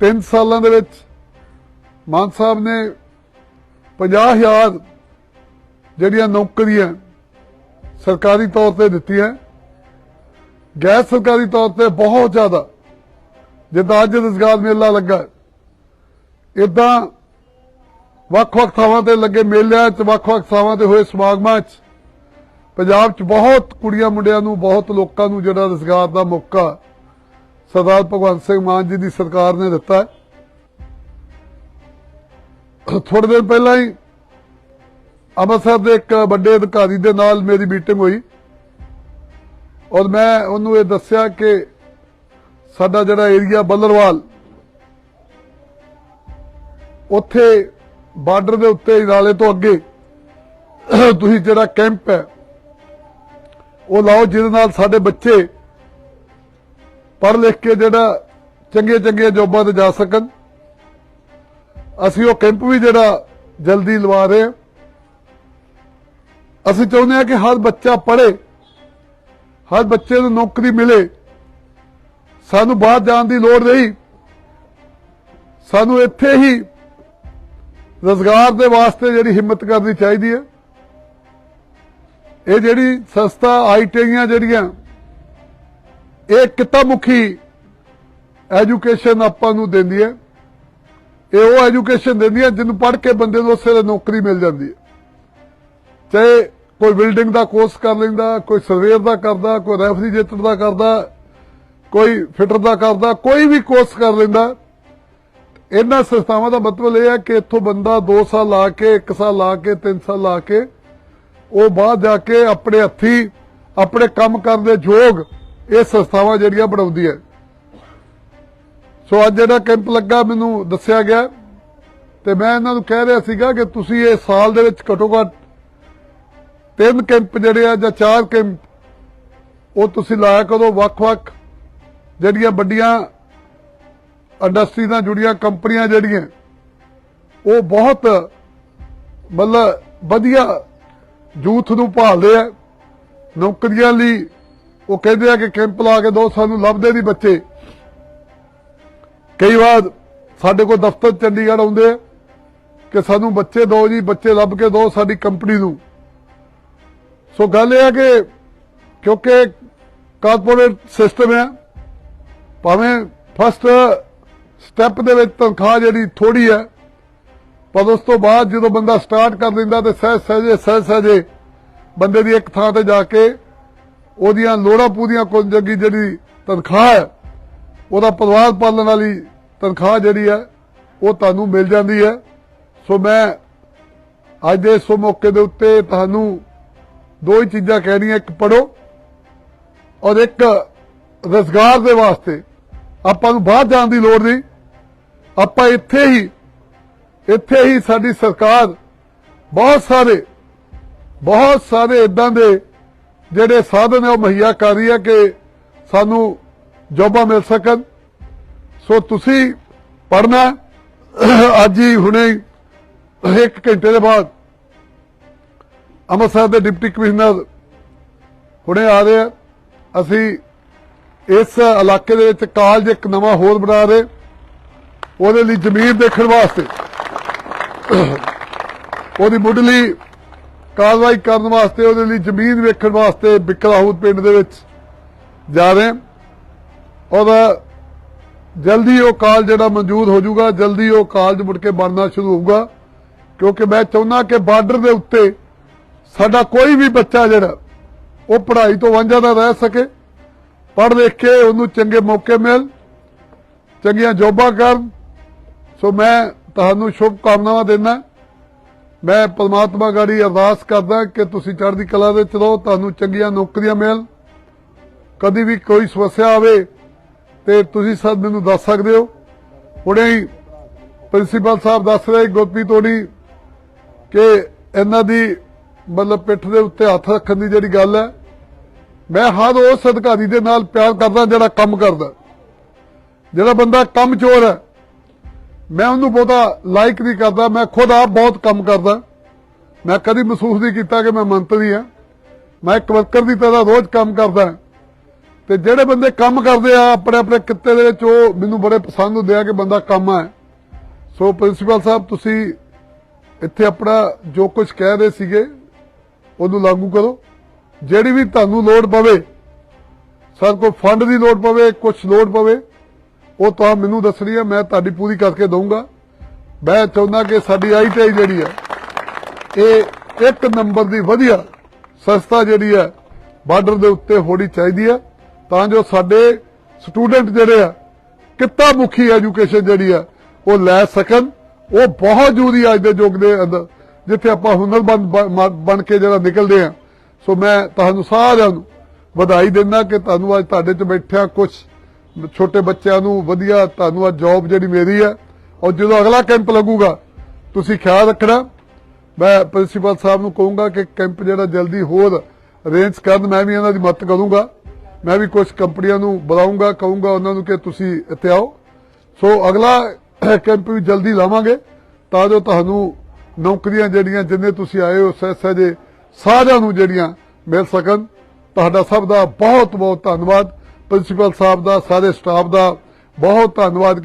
3 ਸਾਲਾਂ ਦੇ ਵਿੱਚ ਮਾਨ ਸਾਹਿਬ ਨੇ 50000 ਜਿਹੜੀਆਂ ਨੌਕਰੀਆਂ ਸਰਕਾਰੀ ਤੌਰ ਤੇ ਦਿੱਤੀਆਂ, ਗੈਰ ਸਰਕਾਰੀ ਤੌਰ ਤੇ ਬਹੁਤ ਜ਼ਿਆਦਾ, ਜਿੱਦਾਂ ਅੱਜ ਰੁਜ਼ਗਾਰ ਮੇਲਾ ਲੱਗਾ ਇਦਾਂ ਵੱਖ-ਵੱਖ ਥਾਵਾਂ ਤੇ ਲੱਗੇ ਮੇਲਿਆਂ 'ਚ, ਵੱਖ-ਵੱਖ ਥਾਵਾਂ ਤੇ ਹੋਏ ਸਮਾਗਮਾਂ 'ਚ, ਪੰਜਾਬ 'ਚ ਬਹੁਤ ਕੁੜੀਆਂ ਮੁੰਡਿਆਂ ਨੂੰ, ਬਹੁਤ ਲੋਕਾਂ ਨੂੰ ਜਿਹੜਾ ਰੁਜ਼ਗਾਰ ਦਾ ਮੌਕਾ ਸਰਦਾਰ ਭਗਵੰਤ ਸਿੰਘ ਮਾਨ ਜੀ ਦੀ ਸਰਕਾਰ ਨੇ ਦਿੱਤਾ ਥੋੜੇ ਦਿਨ ਪਹਿਲਾਂ ਹੀ ਅੰਮ੍ਰਿਤਸਰ ਦੇ ਇੱਕ ਵੱਡੇ ਅਧਿਕਾਰੀ ਦੇ ਨਾਲ ਮੇਰੀ ਮੀਟਿੰਗ ਹੋਈ। ਔਰ ਮੈਂ ਉਹਨੂੰ ਇਹ ਦੱਸਿਆ ਕਿ ਸਾਡਾ ਜਿਹੜਾ ਏਰੀਆ ਬੱਲਰਵਾਲ, ਉੱਥੇ ਬਾਰਡਰ ਦੇ ਉੱਤੇ ਇਰਾਲੇ ਤੋਂ ਅੱਗੇ ਤੁਸੀਂ ਜਿਹੜਾ ਕੈਂਪ ਹੈ, ਉਹ ਲਾਓ ਜਿਹਦੇ ਨਾਲ ਸਾਡੇ ਬੱਚੇ ਪੜ੍ਹ ਲਿਖ ਕੇ ਜਿਹੜਾ ਚੰਗੇ ਚੰਗੇ ਜੋਬਾਂ ਤੇ ਜਾ ਸਕਣ। ਅਸੀਂ ਉਹ ਕੈਂਪ ਵੀ ਜਿਹੜਾ ਜਲਦੀ ਲਵਾ ਰਹੇ ਹਾਂ। ਅਸੀਂ ਚਾਹੁੰਦੇ ਹਾਂ ਕਿ ਹਰ ਬੱਚਾ ਪੜ੍ਹੇ, ਹਰ ਬੱਚੇ ਨੂੰ ਨੌਕਰੀ ਮਿਲੇ। ਸਾਨੂੰ ਬਾਹਰ ਜਾਣ ਦੀ ਲੋੜ ਨਹੀਂ। ਸਾਨੂੰ ਇੱਥੇ ਹੀ ਰੋਜ਼ਗਾਰ ਦੇ ਵਾਸਤੇ ਜਿਹੜੀ ਹਿੰਮਤ ਕਰਨੀ ਚਾਹੀਦੀ ਹੈ। ਇਹ ਜਿਹੜੀ ਸੰਸਥਾ ਆਈਟੀਆਂ ਜਿਹੜੀਆਂ ਇਹ ਕਿੱਤਾ ਮੁਖੀ ਐਜੂਕੇਸ਼ਨ ਆਪਾਂ ਨੂੰ ਦਿੰਦੀ ਹੈ। ਇਹ ਉਹ ਐਜੂਕੇਸ਼ਨ ਦਿੰਦੀ ਹੈ ਜਿਹਨੂੰ ਪੜ੍ਹ ਕੇ ਬੰਦੇ ਨੂੰ ਉਸੇ ਵੇਲੇ ਨੌਕਰੀ ਮਿਲ ਜਾਂਦੀ ਹੈ। ਚਾਹੇ ਕੋਈ ਬਿਲਡਿੰਗ ਦਾ ਕੋਰਸ ਕਰ ਲੈਂਦਾ, ਕੋਈ ਸਰਵੇਅਰ ਦਾ ਕਰਦਾ, ਕੋਈ ਰੈਫਰੀਜਰੇਟਰ ਦਾ ਕਰਦਾ, ਕੋਈ ਫਿਟਰ ਦਾ ਕਰਦਾ, ਕੋਈ ਵੀ ਕੋਰਸ ਕਰ ਲੈਂਦਾ। ਇਹਨਾਂ ਸੰਸਥਾਵਾਂ ਦਾ ਮਤਲਬ ਇਹ ਹੈ ਕਿ ਇੱਥੋਂ ਬੰਦਾ 2 ਸਾਲ ਲਾ ਕੇ 1 ਸਾਲ ਲਾ ਕੇ 3 ਸਾਲ ਲਾ ਕੇ, ਉਹ ਬਾਹਰ ਜਾ ਕੇ ਆਪਣੇ ਹੱਥੀ, ਆਪਣੇ ਕੰਮ ਕਰਨ ਦੇ ਯੋਗ ਇਹ ਸੰਸਥਾਵਾਂ ਜਿਹੜੀਆਂ ਬਣਾਉਂਦੀ ਹੈ। ਸੋ ਅੱਜ ਜਿਹੜਾ ਕੈਂਪ ਲੱਗਾ, ਮੈਨੂੰ ਦੱਸਿਆ ਗਿਆ ਤੇ ਮੈਂ ਇਹਨਾਂ ਨੂੰ ਕਹਿ ਰਿਹਾ ਸੀਗਾ ਕਿ ਤੁਸੀਂ ਇਹ ਸਾਲ ਦੇ ਵਿੱਚ ਘੱਟੋ ਘੱਟ ਤਿੰਨ ਕੈਂਪ ਜਿਹੜੇ ਆ ਜਾਂ ਚਾਰ ਕੈਂਪ, ਉਹ ਤੁਸੀਂ ਲਾਇਆ ਕਰੋ ਵੱਖ-ਵੱਖ ਜਿਹੜੀਆਂ ਵੱਡੀਆਂ ਇੰਡਸਟਰੀ ਨਾਲ ਜੁੜੀਆਂ ਕੰਪਨੀਆਂ ਜਿਹੜੀਆਂ, ਉਹ ਬਹੁਤ ਮਤਲਬ ਵਧੀਆ ਯੂਥ ਨੂੰ ਭਾਲਦੇ ਆ, ਨੌਕਰੀਆਂ ਲਈ ਉਹ ਕਹਿੰਦੇ ਆ ਕਿ ਕੈਂਪ ਲਾ ਕੇ ਦੋ ਸਾਨੂੰ ਲੱਭਦੇ ਨਹੀਂ ਬੱਚੇ। ਕਈ ਵਾਰ ਸਾਡੇ ਕੋਲ ਦਫ਼ਤਰ ਚੰਡੀਗੜ੍ਹ ਆਉਂਦੇ ਕਿ ਸਾਨੂੰ ਬੱਚੇ ਦੋ ਜੀ, ਬੱਚੇ ਲੱਭ ਕੇ ਦਿਓ ਸਾਡੀ ਕੰਪਨੀ ਨੂੰ। ਸੋ ਗੱਲ ਇਹ ਹੈ ਕਿ ਕਿਉਂਕਿ ਕਾਰਪੋਰੇਟ ਸਿਸਟਮ ਹੈ ਭਾਵੇਂ ਫਸਟ ਸਟੈਪ ਦੇ ਵਿੱਚ ਤਨਖਾਹ ਜਿਹੜੀ ਥੋੜੀ ਹੈ ਪਰ ਉਸ ਤੋਂ ਬਾਅਦ ਜਦੋਂ ਬੰਦਾ ਸਟਾਰਟ ਕਰ ਦਿੰਦਾ ਤੇ ਸਹਿ ਸਹਜੇ ਸਹਿ ਸਹਜੇ ਬੰਦੇ ਦੀ ਇੱਕ ਥਾਂ ਤੇ ਜਾ ਕੇ ਉਹਦੀਆਂ ਲੋੜਾਂ ਪੂਰੀਆਂ ਕਰਨ ਜੋਗੀ ਜਿਹੜੀ ਤਨਖਾਹ ਹੈ, ਉਹਦਾ ਪਰਿਵਾਰ ਪਾਲਣ ਵਾਲੀ ਤਨਖਾਹ ਜਿਹੜੀ ਹੈ, ਉਹ ਤੁਹਾਨੂੰ ਮਿਲ ਜਾਂਦੀ ਹੈ। ਸੋ ਮੈਂ ਅੱਜ ਦੇ ਇਸ ਮੌਕੇ ਦੇ ਉੱਤੇ ਤੁਹਾਨੂੰ ਦੋ ਹੀ ਚੀਜ਼ਾਂ ਕਹਿਣੀਆਂ, ਇੱਕ ਪੜੋ ਔਰ ਇੱਕ ਰੋਜ਼ਗਾਰ ਦੇ ਵਾਸਤੇ। ਆਪਾਂ ਨੂੰ ਬਾਹਰ ਜਾਣ ਦੀ ਲੋੜ ਨਹੀਂ। ਆਪਾਂ ਇੱਥੇ ਹੀ ਇੱਥੇ ਹੀ ਸਾਡੀ ਸਰਕਾਰ ਬਹੁਤ ਸਾਰੇ ਬਹੁਤ ਸਾਰੇ ਇਦਾਂ ਦੇ ਜਿਹੜੇ ਸਾਧਨ ਹੈ ਉਹ ਮੁਹੱਈਆ ਕਰ ਰਹੀ ਹੈ ਕਿ ਸਾਨੂੰ ਜੋਬਾਂ ਮਿਲ ਸਕਣ। ਸੋ ਤੁਸੀਂ ਪੜਨਾ ਅੱਜ ਹੀ ਹੁਣੇ ਹੀ ਇੱਕ ਘੰਟੇ ਦੇ ਬਾਅਦ ਅੰਮ੍ਰਿਤਸਰ ਦੇ ਡਿਪਟੀ ਕਮਿਸ਼ਨਰ ਹੁਣੇ ਆ ਰਹੇ ਆ। ਅਸੀਂ ਇਸ ਇਲਾਕੇ ਦੇ ਵਿੱਚ ਕਾਲਜ ਇੱਕ ਨਵਾਂ ਹੋਰ ਬਣਾ ਰਹੇ। ਉਹਦੇ ਲਈ ਜ਼ਮੀਨ ਦੇਖਣ ਵਾਸਤੇ। ਉਹਦੀ ਮੁੱਢਲੀ ਕਾਰਵਾਈ ਕਰਨ ਵਾਸਤੇ, ਉਹਦੇ ਲਈ ਜ਼ਮੀਨ ਵੇਖਣ ਵਾਸਤੇ ਬਿਕਰਾਹੂਦ ਪਿੰਡ ਦੇ ਵਿੱਚ ਜਾ ਰਹੇ ਔਰ ਜਲਦੀ ਉਹ ਕਾਲ ਜਿਹੜਾ ਮਨਜ਼ੂਰ ਹੋ ਜਾਊਗਾ, ਜਲਦੀ ਉਹ ਕਾਲਜ ਮੁੜ ਕੇ ਬਣਨਾ ਸ਼ੁਰੂ ਹੋਊਗਾ। ਕਿਉਂਕਿ ਮੈਂ ਚਾਹੁੰਦਾ ਕਿ ਬਾਰਡਰ ਦੇ ਉੱਤੇ ਸਾਡਾ ਕੋਈ ਵੀ ਬੱਚਾ ਜਿਹੜਾ, ਉਹ ਪੜ੍ਹਾਈ ਤੋਂ ਵਾਂਝਾ ਨਾ ਰਹਿ ਸਕੇ। ਪੜ੍ਹ ਲਿਖ ਕੇ ਉਹਨੂੰ ਚੰਗੇ ਮੌਕੇ ਮਿਲ, ਚੰਗੀਆਂ ਜੋਬਾਂ ਕਰਨ। ਸੋ ਮੈਂ ਤੁਹਾਨੂੰ ਸ਼ੁਭ ਕਾਮਨਾਵਾਂ ਦਿੰਦਾ। ਮੈਂ ਪਰਮਾਤਮਾ ਗਾੜੀ ਅਰਦਾਸ ਕਰਦਾ ਕਿ ਤੁਸੀਂ ਚੜ੍ਹਦੀ ਕਲਾ ਵਿੱਚ ਰਹੋ, ਤੁਹਾਨੂੰ ਚੰਗੀਆਂ ਨੌਕਰੀਆਂ ਮਿਲ। ਕਦੀ ਵੀ ਕੋਈ ਸਮੱਸਿਆ ਆਵੇ ਤੇ ਤੁਸੀਂ ਸਭ ਮੈਨੂੰ ਦੱਸ ਸਕਦੇ ਹੋ। ਹੁਣੇ ਹੀ ਪ੍ਰਿੰਸੀਪਲ ਸਾਹਿਬ ਦੱਸ ਰਹੇ ਗੁਰਪ੍ਰੀਤ ਹੋਣੀ ਕਿ ਇਹਨਾਂ ਦੀ ਮਤਲਬ ਪਿੱਠ ਦੇ ਉੱਤੇ ਹੱਥ ਰੱਖਣ ਦੀ ਜਿਹੜੀ ਗੱਲ ਹੈ, ਮੈਂ ਹਰ ਉਸ ਅਧਿਕਾਰੀ ਦੇ ਨਾਲ ਪਿਆਰ ਕਰਦਾ ਜਿਹੜਾ ਕੰਮ ਕਰਦਾ। ਜਿਹੜਾ ਬੰਦਾ ਕੰਮ ਚੋਰ ਹੈ ਮੈਂ ਉਹਨੂੰ ਬਹੁਤਾ ਲਾਈਕ ਨਹੀਂ ਕਰਦਾ, ਮੈਂ ਖੁਦ ਆਪ ਬਹੁਤ ਕੰਮ ਕਰਦਾ। ਮੈਂ ਕਦੀ ਮਹਿਸੂਸ ਨਹੀਂ ਕੀਤਾ ਕਿ ਮੈਂ ਮੰਤਰੀ ਹਾਂ। ਮੈਂ ਇੱਕ ਵਰਕਰ ਦੀ ਤਰ੍ਹਾਂ ਰੋਜ਼ ਕੰਮ ਕਰਦਾ ਤੇ ਜਿਹੜੇ ਬੰਦੇ ਕੰਮ ਕਰਦੇ ਆ ਆਪਣੇ ਆਪਣੇ ਕਿੱਤੇ ਦੇ ਵਿੱਚ ਉਹ ਮੈਨੂੰ ਬੜੇ ਪਸੰਦ ਹੁੰਦੇ ਆ ਕਿ ਬੰਦਾ ਕੰਮ ਹੈ। ਸੋ ਪ੍ਰਿੰਸੀਪਲ ਸਾਹਿਬ, ਤੁਸੀਂ ਇੱਥੇ ਆਪਣਾ ਜੋ ਕੁਝ ਕਹਿ ਰਹੇ ਸੀਗੇ, ਉਹਨੂੰ ਲਾਗੂ ਕਰੋ। ਜਿਹੜੀ ਵੀ ਤੁਹਾਨੂੰ ਲੋੜ ਪਵੇ ਸਰ ਕੋਈ ਫੰਡ ਦੀ ਲੋੜ ਪਵੇ ਕੁਝ ਲੋੜ ਪਵੇ ਉਹ ਤਾਂ ਮੈਨੂੰ ਦੱਸਣੀ ਹੈ, ਮੈਂ ਤੁਹਾਡੀ ਪੂਰੀ ਕਰਕੇ ਦਊਂਗਾ। ਮੈਂ ਚਾਹੁੰਦਾ ਕਿ ਸਾਡੀ ਆਈਟੀਆਈ ਜਿਹੜੀ ਹੈ, ਇਹ ਇੱਕ ਨੰਬਰ ਦੀ ਵਧੀਆ ਸੰਸਥਾ ਜਿਹੜੀ ਹੈ, ਬਾਰਡਰ ਦੇ ਉੱਤੇ ਹੋਣੀ ਚਾਹੀਦੀ ਹੈ, ਤਾਂ ਜੋ ਸਾਡੇ ਸਟੂਡੈਂਟ ਜਿਹੜੇ ਆ, ਕਿੱਤਾ ਮੁਖੀ ਐਜੂਕੇਸ਼ਨ ਜਿਹੜੀ ਆ ਉਹ ਲੈ ਸਕਣ। ਉਹ ਬਹੁਤ ਜ਼ਰੂਰੀ ਅੱਜ ਦੇ ਯੁੱਗ ਦੇ ਅੰਦਰ, ਜਿੱਥੇ ਆਪਾਂ ਹੁਨਰਮੰਦ ਬਣ- ਬਣ ਕੇ ਜਿਹੜਾ ਨਿਕਲਦੇ ਆ। ਸੋ ਮੈਂ ਤੁਹਾਨੂੰ ਸਾਰਿਆਂ ਨੂੰ ਵਧਾਈ ਦਿੰਦਾ ਕਿ ਤੁਹਾਨੂੰ ਅੱਜ ਤੁਹਾਡੇ ਚ ਬੈਠਿਆ ਕੁਝ ਛੋਟੇ ਬੱਚਿਆਂ ਨੂੰ ਵਧੀਆ ਤੁਹਾਨੂੰ ਅੱਜ ਜੌਬ ਜਿਹੜੀ ਮੇਰੀ ਹੈ, ਔਰ ਜਦੋਂ ਅਗਲਾ ਕੈਂਪ ਲੱਗੂਗਾ, ਤੁਸੀਂ ਖਿਆਲ ਰੱਖਣਾ। ਮੈਂ ਪ੍ਰਿੰਸੀਪਲ ਸਾਹਿਬ ਨੂੰ ਕਹੂੰਗਾ ਕਿ ਕੈਂਪ ਜਿਹੜਾ ਜਲਦੀ ਹੋਰ ਅਰੇਂਜ ਕਰਨ, ਮੈਂ ਵੀ ਇਹਨਾਂ ਦੀ ਮਦਦ ਕਰੂੰਗਾ। ਮੈਂ ਵੀ ਕੁਝ ਕੰਪਨੀਆਂ ਨੂੰ ਬੁਲਾਉਂਗਾ ਕਹੂੰਗਾ ਉਹਨਾਂ ਨੂੰ ਕਿ ਤੁਸੀਂ ਇੱਥੇ ਆਓ। ਸੋ ਅਗਲਾ ਕੈਂਪ ਵੀ ਜਲਦੀ ਲਾਵਾਂਗੇ, ਤਾਂ ਜੋ ਤੁਹਾਨੂੰ ਨੌਕਰੀਆਂ ਜਿਹੜੀਆਂ, ਜਿੰਨੇ ਤੁਸੀਂ ਆਏ ਹੋ ਸਹਿ ਸਹਿਜੇ ਸਾਰਿਆਂ ਨੂੰ ਜਿਹੜੀਆਂ ਮਿਲ ਸਕਣ। ਤੁਹਾਡਾ ਸਭ ਦਾ ਬਹੁਤ ਬਹੁਤ ਧੰਨਵਾਦ। ਪ੍ਰਿੰਸੀਪਲ ਸਾਹਿਬ ਦਾ ਸਾਰੇ ਸਟਾਫ ਦਾ ਬਹੁਤ ਧੰਨਵਾਦ